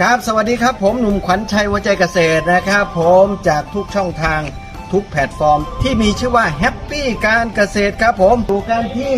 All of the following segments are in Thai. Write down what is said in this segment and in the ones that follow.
ครับสวัสดีครับผมหนุ่มขวัญชัยหัวใจเกษตรนะครับผมจากทุกช่องทางทุกแพลตฟอร์ม ที่มีชื่อว่าแฮปปี้การเกษตรครับผมดูกันที่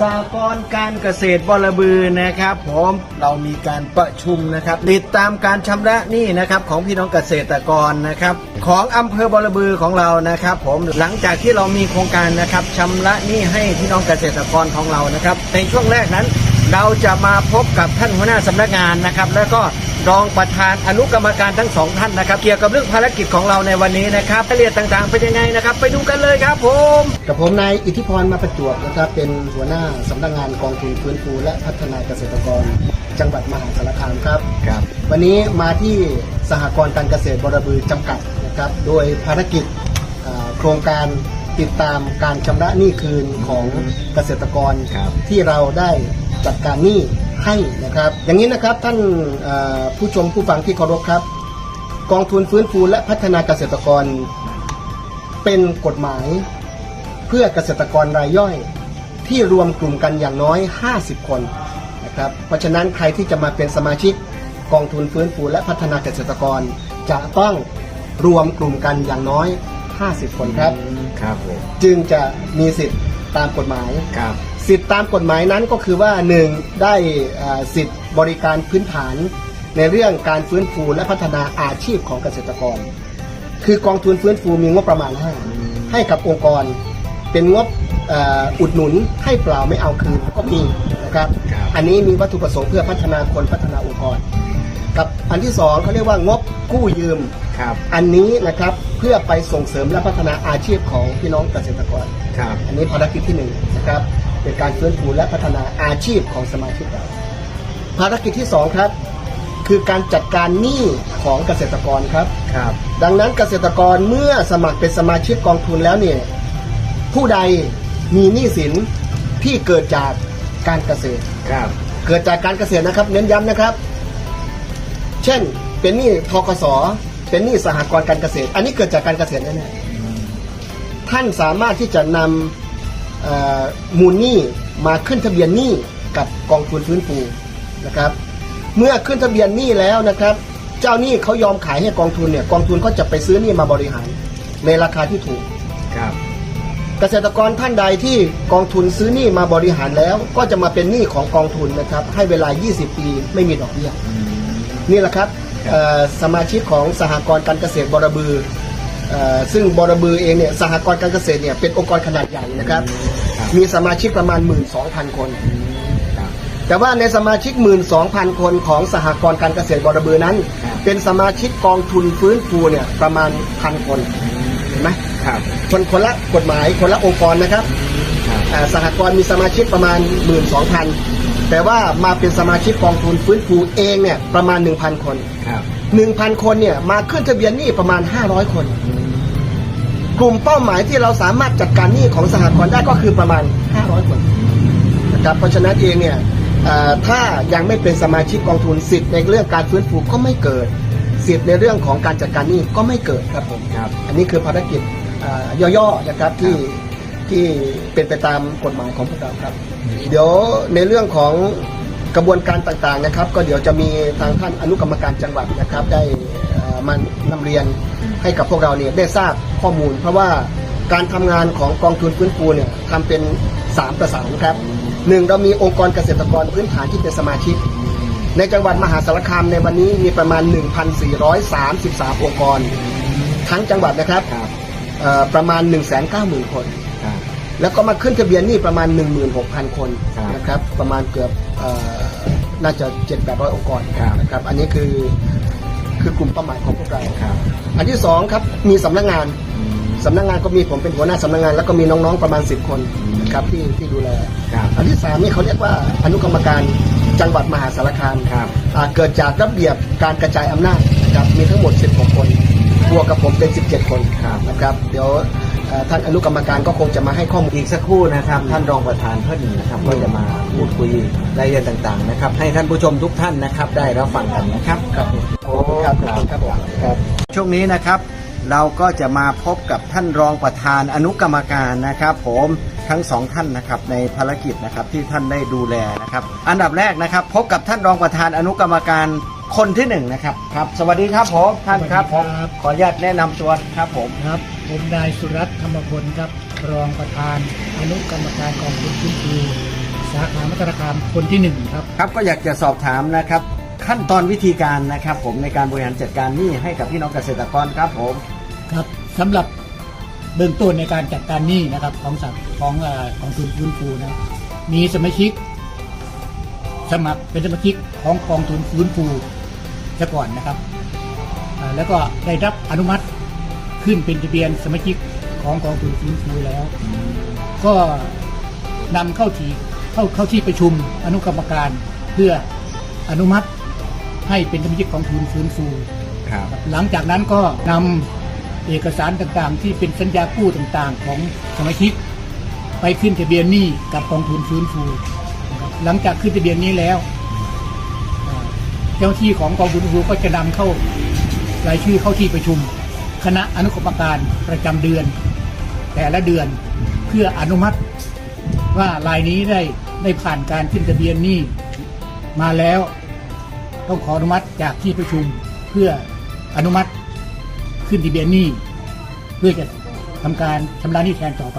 สากรการเกษตรบรบือนะครับผมเรามีการประชุมนะครับติดตามการชำระหนี้นะครับของพี่น้องเกษตรกรนะครับของอำเภอบรบือของเรานะครับ ผมหลังจากที่เรามีโครงการนะครับชำระหนี้ให้พี่น้องเกษตรกรของเรานะครับในช่วงแรกนั้น เราจะมาพบกับท่านหัวหน้าสำนักงานนะครับ แล้วก็ รองประธานอนุกรรมการทั้งสองท่านนะครับ เกี่ยวกับเรื่องภารกิจของเราในวันนี้นะครับรายละเอียดต่างๆเป็นยังไงนะครับ ไปดูกันเลยครับผม กับผมนายอิทธิพรมาประจวบนะครับเป็นหัวหน้าสำนักงานกองทุนฟื้นฟูและพัฒนาเกษตรกร จังหวัดมหาสารคามครับ ครับ วันนี้มาที่สหกรณ์การเกษตรบรบือจำกัดนะครับ โดยภารกิจอ่าโครงการติดตามการชำระหนี้คืนของเกษตรกร ครับ ที่เราได้จัดการหนี้ ให้นะครับ อย่างนี้นะครับท่านเอ่อผู้ชมผู้ฟังที่เคารพครับ กองทุนฟื้นฟูและพัฒนาเกษตรกร เป็นกฎหมาย เพื่อเกษตรกรรายย่อย ที่รวมกลุ่มกันอย่างน้อย 50 คนนะครับ เพราะฉะนั้นใครที่จะมาเป็นสมาชิกกองทุนฟื้นฟูและพัฒนาเกษตรกร จะต้องรวมกลุ่มกันอย่างน้อย 50 คนครับ ครับผมจึงจะมีสิทธิ์ตามกฎหมายครับ สิทธิ์ตามกฎหมายนั้นก็คือว่า 1. ได้อ่าสิทธิ์บริการพื้นฐาน ในเรื่องการฟื้นฟูและพัฒนาอาชีพของเกษตรกร คือกองทุนฟื้นฟูมีงบประมาณให้ให้กับองค์กร เป็นงบเอ่ออุดหนุนให้เปล่าไม่เอาคืนก็มีนะครับครับอันนี้มีวัตถุประสงค์เพื่อพัฒนาคนพัฒนาองค์กรกับอันที่สองเขาเรียกว่างบกู้ยืมครับอันนี้นะครับเพื่อไปส่งเสริมและพัฒนาอาชีพของพี่น้องเกษตรกรครับอันนี้ภารกิจที่หนึ่งนะครับ เป็นการฟื้นฟูและพัฒนาอาชีพของสมาชิกเรา ภารกิจที่สองครับ คือการจัดการหนี้ของเกษตรกรครับครับ ดังนั้นเกษตรกรเมื่อสมัครเป็นสมาชิกกองทุนแล้วเนี่ยผู้ใดมีหนี้สินที่เกิดจากการเกษตรครับ เกิดจากการเกษตรนะครับ เน้นย้ำนะครับ เช่น เป็นหนี้ทกสเป็นหนี้สหกรณ์การเกษตร อันนี้เกิดจากการเกษตรแน่ๆท่านสามารถที่จะนำเอ่อ มูลหนี้มาขึ้นทะเบียนหนี้กับกองทุนฟื้นฟูนะครับ เมื่อขึ้นทะเบียนหนี้แล้วนะครับ เจ้าหนี้เขายอมขายให้กองทุนเนี่ยกองทุนก็จะไปซื้อหนี้มาบริหาร ในราคาที่ถูกครับ เกษตรกรท่านใดที่กองทุนซื้อหนี้มาบริหารแล้ว ก็จะมาเป็นหนี้ของกองทุนนะครับ ให้เวลา 20 ปีไม่มีดอกเบี้ยนี่แหละครับเอ่อสมาชิกของสหกรณ์การเกษตรบรบือเอ่อ ซึ่งบรบือเองเนี่ยสหกรณ์การเกษตรเนี่ยเป็นองค์กรขนาดใหญ่นะครับครับมีสมาชิกประมาณ 12,000 คนครับแต่ว่าในสมาชิก 12,000 คนของสหกรณ์การเกษตรบรบือนั้นครับเป็นสมาชิกกองทุนฟื้นฟูเนี่ยประมาณพันคนเห็นไหมครับคนคนละกฎหมายคนละองค์กรนะครับครับอ่าสหกรณ์มีสมาชิกประมาณ 12,000 แต่ว่ามาเป็นสมาชิกกองทุนฟื้นฟูเองเนี่ยประมาณ 1,000 คน ครับ 1,000 คนเนี่ยมาขึ้นทะเบียนหนี้ประมาณ 500 คน กลุ่มเป้าหมายที่เราสามารถจัดการหนี้ของสหกรณ์ได้ก็คือประมาณ 500 คนนะครับเพราะฉะนั้นเองเนี่ยเอ่อถ้ายังไม่เป็นสมาชิกกองทุนสิทธิ์ในเรื่องการฟื้นฟูก็ไม่เกิดสิทธิ์ในเรื่องของการจัดการหนี้ก็ไม่เกิดครับผมครับ อันนี้คือภารกิจอ่าย่อๆนะครับที่ ที่เป็นไปตามกฎหมายของพวกเราครับ เดี๋ยวในเรื่องของกระบวนการต่างๆนะครับ ก็เดี๋ยวจะมีทางท่านอนุกรรมการจังหวัดนะครับ ได้มานำเรียนให้กับพวกเราเนี่ยได้ทราบข้อมูล เพราะว่าการทำงานของกองทุนฟื้นฟูเนี่ยทำเป็นสามประสานครับหนึ่งเรามีองค์กรเกษตรกรพื้นฐานที่เป็นสมาชิก ในจังหวัดมหาสารคามในวันนี้มีประมาณ 1,433 องค์กร ทั้งจังหวัดนะครับครับประมาณ 190,000 คน แล้วก็มาขึ้นทะเบียนหนี่ประมาณ 16,000 คนครับนะครับประมาณเกือบเอ่อน่าจะ7 8 0 0องค์กรครับนะครับอันนี้คือคือกลุ่มเป้าหมายของพวกเราครับอันที่สองครับมีสำนักงานสำนักงานก็มีผมเป็นหัวหน้าสำนักงาน แล้วก็มีน้องๆประมาณ 10 คนนะครับที่ที่ดูแลครับอันที่สามนี่เขาเรียกว่าอนุกรรมการจังหวัดมหาสารคามครับอ่าเกิดจากระเบียบการกระจายอำนาจนะครับมีทั้งหมด 16 คนบวกกับผมเป็น 17 คนครับนะครับเดี๋ยวเอ่อ ท่านอนุกรรมการก็คงจะมาให้ข้อมูลอีกสักครู่นะครับ ท่านรองประธานเพิ่นนะครับก็จะมาพูดคุยรายละเอียดต่างๆนะครับ ให้ท่านผู้ชมทุกท่านนะครับ ได้รับฟังกันนะครับครับผมโอ้ครับครับครับผมครับช่วงนี้นะครับ เราก็จะมาพบกับท่านรองประธานอนุกรรมการนะครับ ผมทั้งสองท่านนะครับในภารกิจนะครับที่ท่านได้ดูแลนะครับ อันดับแรกนะครับ พบกับท่านรองประธานอนุกรรมการคนที่หนึ่งนะครับครับ สวัสดีครับผมท่านครับผมสวัสดีครับขออนุญาตแนะนำตัวครับผมครับ ผมนายสุรัตน์ธรรมพลครับ รองประธานอนุกรรมการกองทุนฟื้นฟูสาขามัตรคามคนที่หนึ่งครับ ครับก็อยากจะสอบถามนะครับ ขั้นตอนวิธีการนะครับผมในการบริหารจัดการหนี้ให้กับพี่น้องเกษตรกรครับผมครับสำหรับเบื้องต้นในการจัดการหนี้นะครับของสัของเอ่อกองทุนฟื้นฟูนะมีสมาชิก สมัครเป็นสมาชิกของกองทุนฟื้นฟูซะก่อนนะครับอ่าแล้วก็ได้รับอนุมัติ ขึ้นเป็นทะเบียนสมาชิกของกองทุนฟื้นฟูแล้ว ก็นำเข้าที่เข้าเข้าที่ประชุมอนุกรรมการเพื่ออนุมัติให้เป็นสมาชิกของทุนฟื้นฟูครับหลังจากนั้นก็นำเอกสารต่างๆ ที่เป็นสัญญากู้ต่างๆ ของสมาชิก ไปขึ้นทะเบียนหนี้กับกองทุนฟื้นฟูนะครับหลังจากขึ้นทะเบียนนี้แล้วเอ่อเจ้าหน้าที่ของกองทุนฟื้นฟูก็จะนำเข้ารายชื่อเข้าที่ประชุม คณะอนุกรรมการประจำเดือน แต่ละเดือนเพื่ออนุมัติว่ารายนี้ได้ได้ผ่านการขึ้นทะเบียนนี้มาแล้วต้องขออนุมัติจากที่ประชุมเพื่ออนุมัติขึ้นทะเบียนนี้เพื่อจะทำการชำระหนี้แทนต่อไป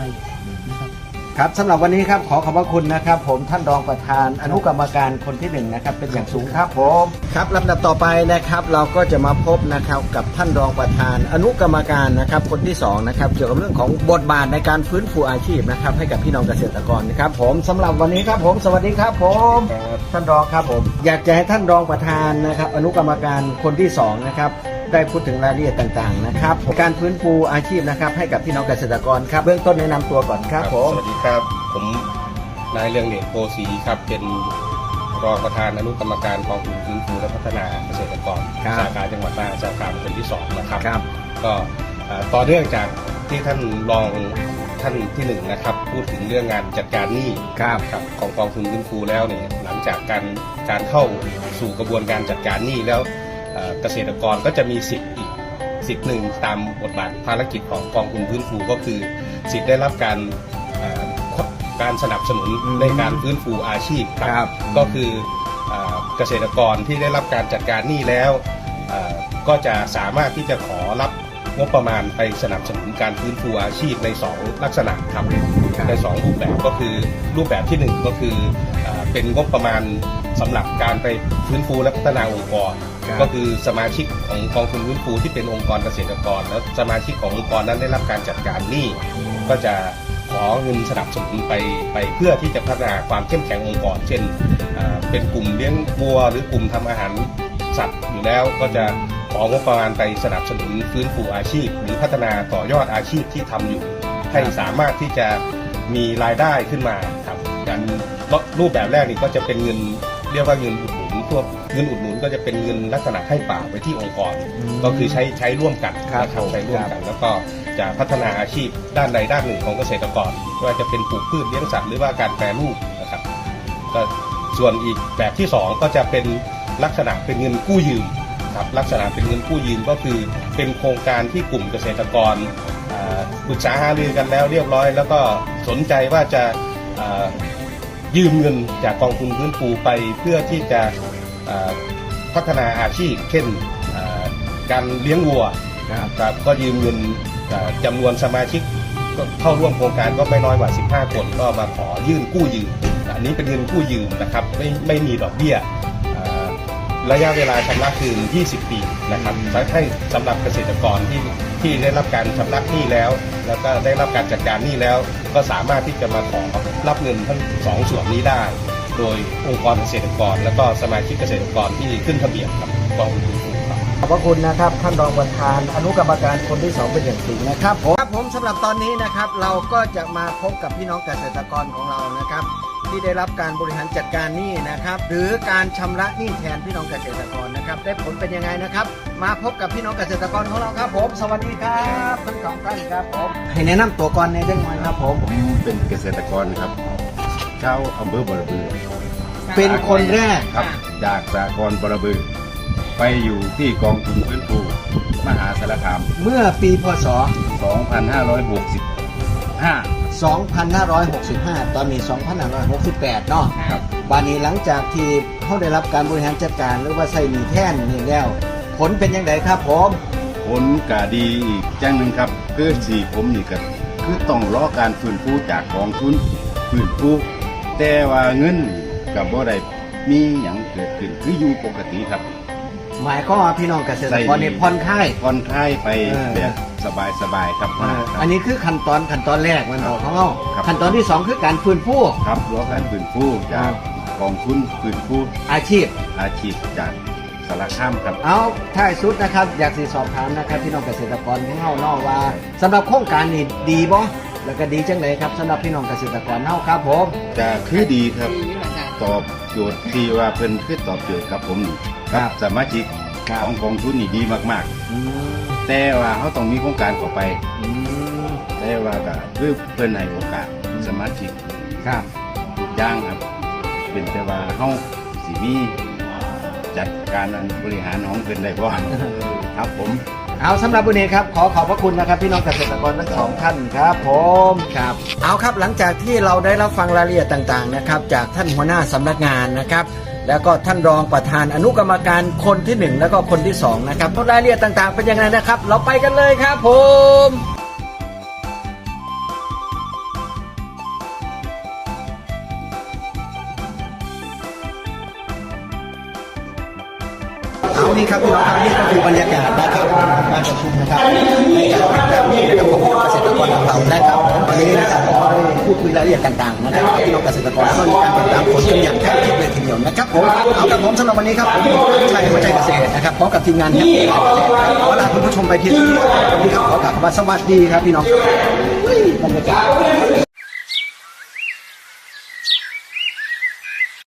ครับครับสำหรับวันนี้ครับขอขอบพระคุณนะครับ ผมท่านรองประธานอนุกรรมการคนที่หนึ่งนะครับเป็นอย่างสูงครับผมครับลำดับต่อไปนะครับ เราก็จะมาพบนะครับกับท่านรองประธานอนุกรรมการนะครับคนที่สองนะครับเกี่ยวกับเรื่องของบทบาทในการฟื้นฟูอาชีพนะครับให้กับพี่น้องเกษตรกรนะครับ ผมสำหรับวันนี้ครับผมสวัสดีครับผมท่านรองครับผม อยากจะให้ท่านรองประธานนะครับ อนุกรรมการคนที่สองนะครับ ได้พูดถึงรายละเอียดต่างๆนะครับการฟื้นฟูอาชีพนะครับให้กับพี่น้องเกษตรกรครับเบื้องต้นแนะนำตัวก่อนครับผมสวัสดีครับผมนายเรืองเดชโพสีครับเป็นรองประธานอนุกรรมการกองทุนฟื้นฟูและพัฒนาเกษตรกรครับสาขาจังหวัดมหาสารคามคนที่สองนะครับครับก็เอ่อต่อเนื่องจากที่ท่านรองท่านที่หนึ่งนะครับพูดถึงเรื่องงานจัดการหนี้ครับครับของกองทุนฟื้นฟูแล้วเนี่ยหลังจากการการเข้าสู่กระบวนการจัดการหนี้แล้ว เกษตรกรก็จะมีสิทธิ์อีกสิทธิ์หนึ่งตามบทบาทภารกิจของกองทุนฟื้นฟูก็คือสิทธิ์ได้รับการการสนับสนุนในการฟื้นฟูอาชีพครับก็คือเกษตรกรที่ได้รับการจัดการหนี้แล้วก็จะสามารถที่จะขอรับงบประมาณไปสนับสนุนการฟื้นฟูอาชีพใน 2 ลักษณะครับในสองรูปแบบก็คือรูปแบบที่หนึ่งก็คือเป็นงบประมาณ สำหรับการไปฟื้นฟูและพัฒนาองค์กร ครับ ก็คือสมาชิกของกองทุนฟื้นฟูที่เป็นองค์กรเกษตรกร แล้วสมาชิกขององค์กรนั้นได้รับการจัดการหนี้ ก็จะขอเงินสนับสนุนไปไปเพื่อที่จะพัฒนาความเข้มแข็งองค์กร เช่นเอ่อเป็นกลุ่มเลี้ยงวัว หรือกลุ่มทำอาหารสัตว์อยู่แล้วก็จะของบประมาณไปสนับสนุนฟื้นฟูอาชีพ หรือพัฒนาต่อยอดอาชีพที่ทำอยู่ ให้สามารถที่จะมีรายได้ขึ้นมาครับการรูปแบบแรกนี่ก็จะเป็นเงิน เรียกว่าเงินอุดหนุนพวกเงินอุดหนุนก็จะเป็นเงินลักษณะให้เปล่าไปที่องค์กรอืมก็คือใช้ใช้ร่วมกันครับนะผมใช้ร่วมกัน แล้วก็จะพัฒนาอาชีพด้านใดด้านหนึ่งของเกษตรกรไม่ว่าจะเป็นปลูกพืชเลี้ยงสัตว์หรือว่าการแปรรูปนะครับก็ส่วนอีกแบบที่สองก็จะเป็นลักษณะเป็นเงินกู้ยืมครับลักษณะเป็นเงินกู้ยืมก็คือเป็นโครงการที่กลุ่มเกษตรกรอ่าปรึกษาหารือกันแล้วเรียบร้อย แล้วก็สนใจว่าจะอ่า ยืมเงินจากกองทุนพื้นฟูไปเพื่อที่จะพัฒนาอาชีพเช่นการเลี้ยงวัวนะครับก็ยืมเงินจำนวนสมาชิกเข้าร่วมโครงการก็ไม่น้อยกว่า 15 คนก็มาขอยื่นกู้ยืม อันนี้เป็นเงินกู้ยืมนะครับไม่ไม่มีดอกเบี้ย ระยะเวลาชำระคืน 20 ปีนะครับให้สำหรับเกษตรกรที่ที่ได้รับการชำระหนี้แล้ว แล้วก็ได้รับการจัดการหนี้แล้ว ก็สามารถที่จะมาขอรับเงินทั้งสองส่วนนี้ได้ โดยองค์กรเกษตรกร แล้วก็สมาชิกเกษตรกรที่ขึ้นทะเบียนกับกองทุนฟื้นฟูครับขอบพระคุณนะครับท่านรองประธานอนุกรรมการคนที่สองเป็นอย่างสูงนะครับผมครับผมสำหรับตอนนี้นะครับเราก็จะมาพบกับพี่น้องเกษตรกรของเรานะครับ ที่ได้รับการบริหารจัดการหนี้นะครับ หรือการชำระหนี้แทนพี่น้องเกษตรกรนะครับ ได้ผลเป็นยังไงนะครับ มาพบกับพี่น้องเกษตรกรของเราครับผม สวัสดีครับทั้งสองท่านครับผมให้แนะนำตัวก่อนในเรื่องน้อยครับผมผมเป็นเกษตรกรครับชาวอำเภอบรบือเป็นคนแรกครับ จากสากลบรบือ ไปอยู่ที่กองทุนฟื้นฟูมหาสารคาม เมื่อปีพศ 2560 2565 2565 ตอนนี้ 2568 เนาะครับบานี้หลังจากที่เขาได้รับการบริหารจัดการหรือว่าใส่หนีแท่นนี่แล้ว ผลเป็นยังไงครับผมผลกาดีอีกจังหนึ่งครับคือสีผมนี่ก็คือต้องรอการฟื้นฟูจากกองทุนฟื้นฟูแต่ว่าเงินกับบ่ได้มีอย่างเกิดขึ้นคืออยู่ปกติครับ หมายความว่าพี่น้องเกษตรกรนี่ผ่อนคลายผ่อนคลายไปเออ แบบสบายๆครับเอ่อครับอันนี้คือขั้นตอนขั้นตอนแรกมันบอกของเราครับขั้นตอนที่2คือการฟื้นฟูครับรอการฟื้นฟูจากกองทุนฟื้นฟูอาชีพ อาชีพจากสารคามครับเอาท้ายสุดนะครับ อยากสิสอบถามนะครับพี่น้องเกษตรกรของเฮาเนาะว่าสำหรับโครงการนี้ดีบ่แล้วก็ดีจังเลยครับสำหรับพี่น้องเกษตรกรเฮาครับผมจะคือดีครับตอบโจทย์ที่ว่าเพิ่นคือตอบโจทย์กับผมนี่ครับสมาชิกครับของกองทุนนี่ดีมากอืมๆ แต่ว่าเขาต้องมีโครงการเข้าไป อืมแต่ว่าก็คือเพิ่นให้โอกาสสมาชิกครับ ทุกอย่างครับ เป็นแต่ว่าเฮาสิมีจัดการอันบริหารของเพิ่นได้บ่ครับผม เอาสำหรับวันนี้ครับ ขอขอบพระคุณนะครับพี่น้องเกษตรกรทั้งสองท่านครับผมครับ เอาครับหลังจากที่เราได้รับฟังรายละเอียดต่างๆนะครับ จากท่านหัวหน้าสำนักงานนะครับ แล้วก็ท่านรองประธานอนุกรรมการคนที่หนึ่งแล้วก็คนที่สองนะครับรายละเอียดต่างๆ เป็นยังไงนะครับ เราไปกันเลยครับผมเอานี่ครับพี่น้องครับนี่ก็คือบรรยากาศนะครับการประชุมนะครับ พูดคุยรายละเอียดต่างๆนะครับพี่น้องเกษตรกรแล้วก็มีการติดตามผลกันอย่างใกล้ชิดเลยทีเดียวนะครับผมเอากับผมสำหรับวันนี้ครับผมช่ยหัวใจเกษตรนะครับพร้อมกับทีมงานที่ขอลาคุณผู้ชมไปเพียงเท่นี้ครับขอกลับมาสวัสดีครับพี่น้องบรรยากาศ